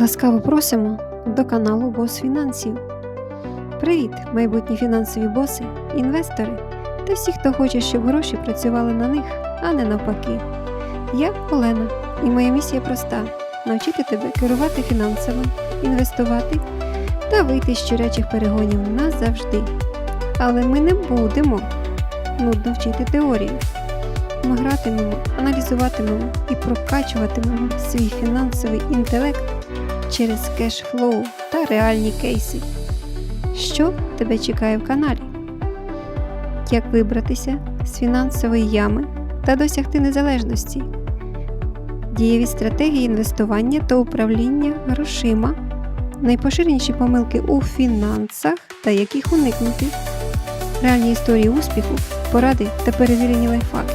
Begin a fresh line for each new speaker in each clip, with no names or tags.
Ласкаво просимо до каналу Бос Фінансів. Привіт, майбутні фінансові боси, інвестори та всі, хто хоче, щоб гроші працювали на них, а не навпаки. Я Олена, і моя місія проста навчити тебе керувати фінансами, інвестувати та вийти з щурячих перегонів назавжди. Але ми не будемо нудно вчити теорію. Ми гратимемо, аналізуватимемо і прокачуватимемо свій фінансовий інтелект через кешфлоу та реальні кейси. Що тебе чекає в каналі? Як вибратися з фінансової ями та досягти незалежності? Дієві стратегії інвестування та управління грошима, найпоширеніші помилки у фінансах та як їх уникнути, реальні історії успіху, поради та перевірені лайфхаки.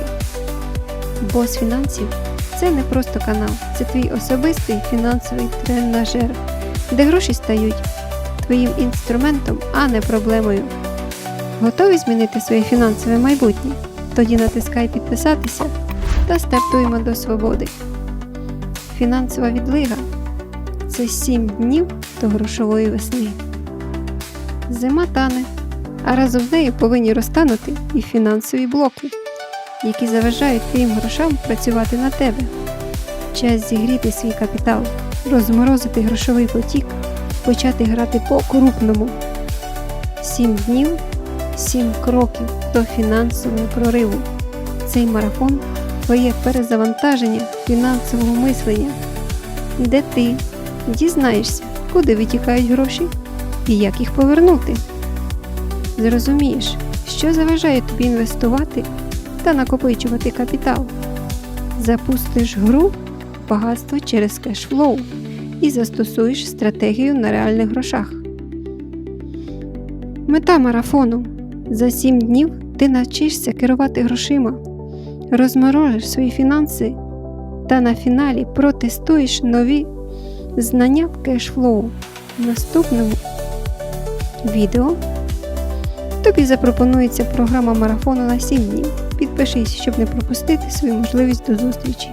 Бос фінансів це не просто канал, це твій особистий фінансовий тренажер, де гроші стають твоїм інструментом, а не проблемою. Готові змінити своє фінансове майбутнє? Тоді натискай підписатися та стартуємо до свободи. Фінансова відлига це 7 днів до грошової весни. Зима тане, а разом з нею повинні розтанути і фінансові блоки які заважають твоїм грошам працювати на тебе. Час зігріти свій капітал, розморозити грошовий потік, почати грати по-крупному. Сім днів, сім кроків до фінансового прориву. Цей марафон твоє перезавантаження фінансового мислення, де ти дізнаєшся, куди витікають гроші і як їх повернути. Зрозумієш, що заважає тобі інвестувати та накопичувати капітал. Запустиш гру багатство через кешфлоу і застосуєш стратегію на реальних грошах. Мета марафону за 7 днів ти навчишся керувати грошима, розморожиш свої фінанси та на фіналі протестуєш нові знання в кешфлоу. В наступному відео тобі запропонується програма марафону на 7 днів. Підпишись, щоб не пропустити свою можливість до зустрічі.